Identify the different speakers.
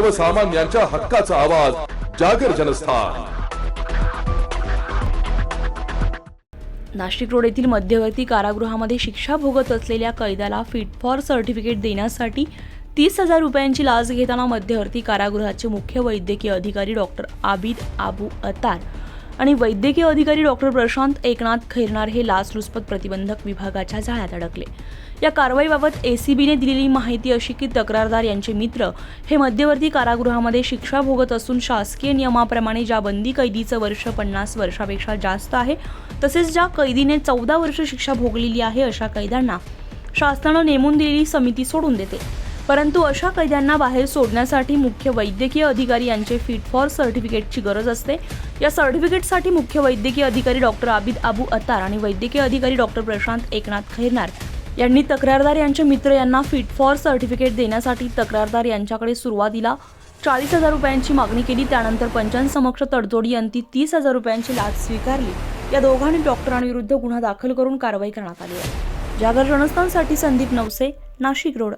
Speaker 1: सर्वसामान्यांच्या हक्काचा आवाज जागर जनस्थान.
Speaker 2: नाशिक रोड येथील मध्यवर्ती कारागृहामध्ये शिक्षा भोगत असलेल्या कैद्याला फिट फॉर सर्टिफिकेट देण्यासाठी तीस हजार रुपयांची लाच घेताना मध्यवर्ती कारागृहाचे मुख्य वैद्यकीय अधिकारी डॉक्टर आबिद आबू अतार आणि वैद्यकीय अधिकारी डॉक्टर प्रशांत एकनाथ खैरनार हे लाचलुचपत प्रतिबंधक विभागाच्या जाळ्यात अडकले. या कारवाईबाबत एसीबीने दिलेली माहिती अशी की तक्रारदार यांचे मित्र हे मध्यवर्ती कारागृहामध्ये शिक्षा भोगत असून शासकीय नियमाप्रमाणे ज्या बंदी कैदीचं वर्ष पन्नास वर्षापेक्षा जास्त आहे तसेच ज्या कैदीने चौदा वर्ष शिक्षा भोगलेली आहे अशा कैद्यांना शासनानं नेमून दिलेली समिती सोडून देते. परंतु अशा कैद्यांना बाहेर सोडण्यासाठी मुख्य वैद्यकीय अधिकारी यांचे फिट फॉर सर्टिफिकेटची गरज असते. या सर्टिफिकेटसाठी मुख्य वैद्यकीय अधिकारी डॉक्टर आबिद अबू अतार आणि वैद्यकीय अधिकारी डॉक्टर प्रशांत एकनाथ खैरनार यांनी तक्रारदार यांचे मित्र यांना फिट फॉर सर्टिफिकेट देण्यासाठी तक्रारदार यांच्याकडे सुरुवातीला चाळीस हजार रुपयांची मागणी केली. त्यानंतर पंचांसमक्ष तडजोडी अंती तीस हजार रुपयांची लाच स्वीकारली. या दोघांनी डॉक्टरांविरुद्ध गुन्हा दाखल करून कारवाई करण्यात आली आहे. जागर जनस्थानसाठी संदीप नवसे नाशिक रोड.